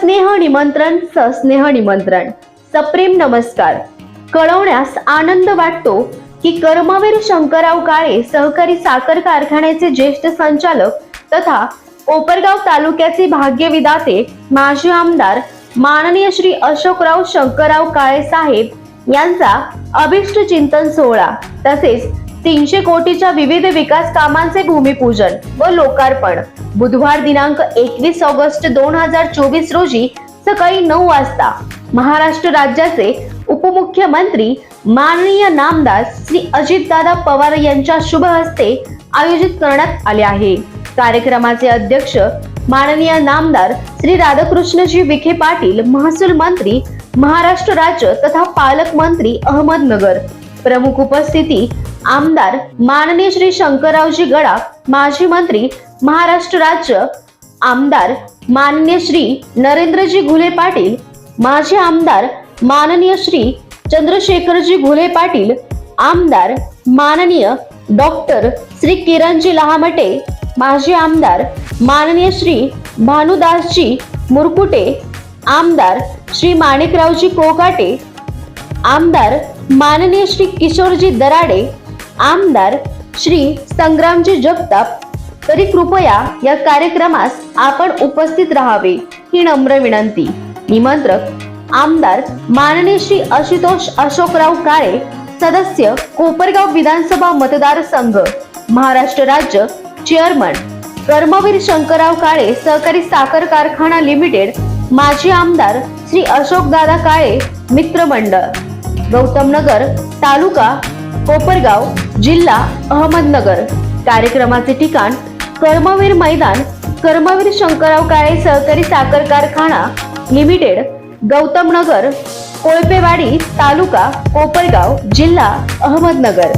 सस्नेह निमंत्रण सस्नेह निमंत्रण. सप्रेम नमस्कार. कळवण्यास आनंद वाटतो की कर्मवीर शंकरराव काळे सहकारी साखर कारखान्याचे ज्येष्ठ संचालक तथा कोपरगाव तालुक्याचे भाग्यविधाते माजी आमदार माननीय श्री अशोकराव शंकरराव काळे साहेब यांचा अभिष्ट चिंतन सोहळा तसेच तीनशे कोटीच्या विविध विकास कामांचे भूमिपूजन व लोकार्पण. बुधवार दिनांक एकवीस ऑगस्ट दोन हजार चोवीस रोजी सकाळी नऊ वाजता महाराष्ट्र राज्याचे उपमुख्यमंत्री माननीय नामदास श्री अजितदादा पवार यांच्या शुभ हस्ते आयोजित करण्यात आले आहे. कार्यक्रमाचे अध्यक्ष माननीय नामदार श्री राधाकृष्णजी विखे पाटील महसूल मंत्री महाराष्ट्र राज्य तथा पालकमंत्री अहमदनगर. प्रमुख उपस्थिती आमदार माननीय श्री शंकररावजी गडाख माजी मंत्री महाराष्ट्र राज्य आमदार माननीय श्री नरेंद्रजी घुले पाटील माजी आमदार माननीय श्री चंद्रशेखरजी घुले पाटील आमदार माननीय डॉक्टर श्री किरणजी लहामटे माजी आमदार माननीय श्री भानुदासजी मुरकुटे आमदार श्री माणिकरावजी कोकाटे आमदार माननीय श्री किशोरजी दराडे आमदार श्री संग्रामजी जगताप तरी कृपया या कार्यक्रमास आपण उपस्थित राहावे ही नम्र विनंती. निमंत्रक आमदार माननीय श्री आशुतोष अशोकराव काळे सदस्य कोपरगाव विधानसभा मतदारसंघ महाराष्ट्र राज्य चेअरमन कर्मवीर शंकरराव काळे सहकारी साखर कारखाना लिमिटेड माजी आमदार श्री अशोकदादा काळे मित्रमंडळ गौतमनगर तालुका कोपरगाव जिल्हा अहमदनगर. कार्यक्रमाचे ठिकाण कर्मवीर मैदान कर्मवीर शंकरराव काळे सहकारी साखर कारखाना लिमिटेड गौतमनगर कोळपेवाडी तालुका कोपरगाव जिल्हा अहमदनगर.